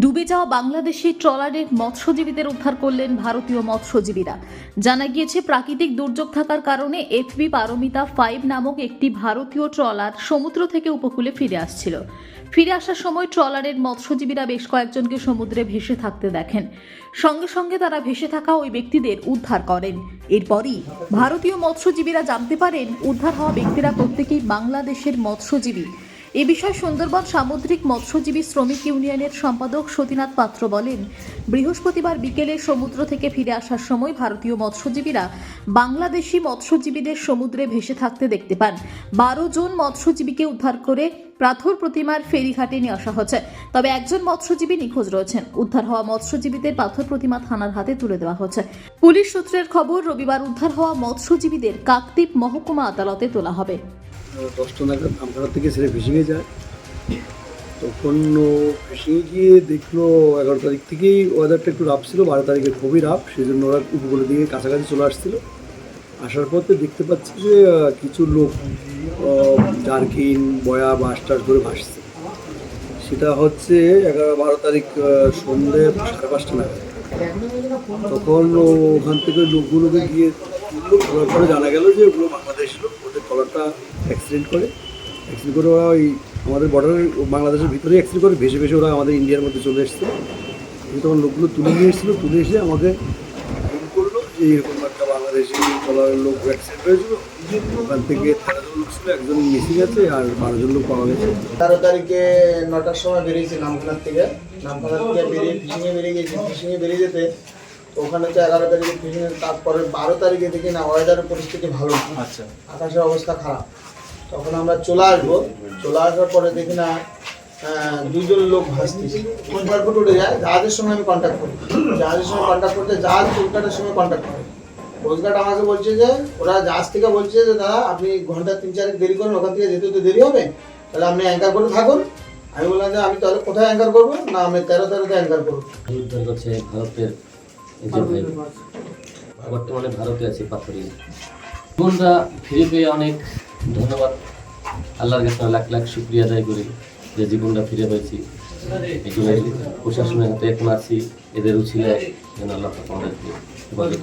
ডুবে যাওয়া বাংলাদেশি ট্রলারের মৎস্যজীবীদের উদ্ধার করলেন ভারতীয় মৎস্যজীবীরা। জানা গিয়েছে, প্রাকৃতিক দুর্যোগ থাকার কারণে এফবি পারমিতা ফাইভ নামক একটি ভারতীয় ট্রলার সমুদ্র থেকে উপকূলে ফিরে আসছিল। ফিরে আসার সময় ট্রলারের মৎস্যজীবীরা বেশ কয়েকজনকে সমুদ্রে ভেসে থাকতে দেখেন। সঙ্গে সঙ্গে তারা ভেসে থাকা ওই ব্যক্তিদের উদ্ধার করেন। এরপরই ভারতীয় মৎস্যজীবীরা জানতে পারেন, উদ্ধার হওয়া ব্যক্তিরা প্রত্যেকেই বাংলাদেশের মৎস্যজীবী। এ বিষয়ে সুন্দরবন সামুদ্রিক মৎস্যজীবী শ্রমিক ইউনিয়নের সম্পাদক সতীনাথ পাত্র বলেন, বৃহস্পতিবার বিকেলে সমুদ্র থেকে ফিরে আসার সময় ভারতীয় মৎস্যজীবীরা বাংলাদেশি মৎস্যজীবীদের সমুদ্রে ভেসে থাকতে দেখতে পান। বারো জন মৎস্যজীবীকে উদ্ধার করে প্রাথর প্রতিমার ফেরিঘাটে নিয়ে আসা হচ্ছে। তবে একজন মৎস্যজীবী নিখোঁজ রয়েছেন। উদ্ধার হওয়া মৎস্যজীবীদের পাথর প্রতিমা থানার হাতে তুলে দেওয়া হচ্ছে। পুলিশ সূত্রের খবর, রবিবার উদ্ধার হওয়া মৎস্যজীবীদের কাকদ্বীপ মহকুমা আদালতে তোলা হবে। দশটা নাগাদ আমপাড়া থেকে ছেড়ে ফিশিংয়ে যায়। তখন ফিশিংয়ে গিয়ে দেখল এগারো তারিখ থেকেই ওয়েদারটা একটু রাফ ছিল, বারো তারিখে খুবই রাফ সেই জন্য ওরা উপকূলের দিকে কাছাকাছি চলে আসছিল। আসার পথে দেখতে পাচ্ছি যে কিছু লোক জার্কিন, বয়া বাস টাস করে ভাসছে। সেটা হচ্ছে এগারো, বারো তারিখ সন্ধ্যে সাড়ে পাঁচটা নাগাদ। তখন ওখান থেকে লোকগুলোকে গিয়ে পরে জানা গেল যে ওগুলো বাংলাদেশ লোক ওদের কলারটা অ্যাক্সিডেন্ট করে। অ্যাক্সিডেন্ট করে ওরা ওই আমাদের বর্ডারের বাংলাদেশের ভিতরে অ্যাক্সিডেন্ট করে, ভেসে ভেসে ওরা আমাদের ইন্ডিয়ার মধ্যে চলে এসছে। তখন লোকগুলো তুলে নিয়ে এসেছিল, তুলে এসে আমাকে ফোন করল যে এরকম একটা বাংলাদেশি কলারের লোক অ্যাক্সিডেন্ট হয়েছিল। ওখান থেকে তেরো জন লোক একজন মিসিং আছে আর বারো জন লোক পাওয়া গেছে। তেরো তারিখে নটার সময় বেরিয়েছি নামখানার থেকে। নামখানার থেকে বেরিয়ে ফিশিংয়ে বেরিয়ে গেছি ফিশিংয়ে বেরিয়ে যেতে ওখানে তো এগারো তারিখে ফিশিং তারপরে বারো তারিখে দেখি না ওয়েদারের পরিস্থিতি ভালো না। আচ্ছা। আকাশের অবস্থা খারাপ। তখন আমরা চলে আসব। চলে আসার পরে দেখি না আহ, দুজন লোক ভাসতেছে ফুট উঠে যায়? জাহাজের সঙ্গে আমি কন্ট্যাক্ট করি। জাহাজের সঙ্গে কন্ট্যাক্ট করতে জাহাজ কোস্টগার্ডের সঙ্গে কন্ট্যাক্ট করে। কোস্টগার্ড আমাকে বলছে যে ওরা জাহাজ থেকে বলছে যে দাদা আপনি ঘণ্টা তিন চারেক দেরি করুন ওখান থেকে যেতে তো দেরি হবে। তাহলে আপনি অ্যাঙ্কার করে থাকুন। আমি বললাম যে আমি তাহলে কোথায় অ্যাঙ্কার করব? না আমি তেরো তেরোতে অ্যাঙ্কার করব। ভারতের বর্তমানে ভারতে আছে পাথরিয়া জীবনটা ফিরে পেয়ে অনেক ধন্যবাদ। আল্লাহর কাছে লাখ লাখ শুক্রিয়া আদায় করি যে জীবনটা ফিরে পেয়েছি। প্রশাসনের হাতে এখন আছি, এদের উচিলায় যেন আল্লাহ আমাদেরকে হেফাজত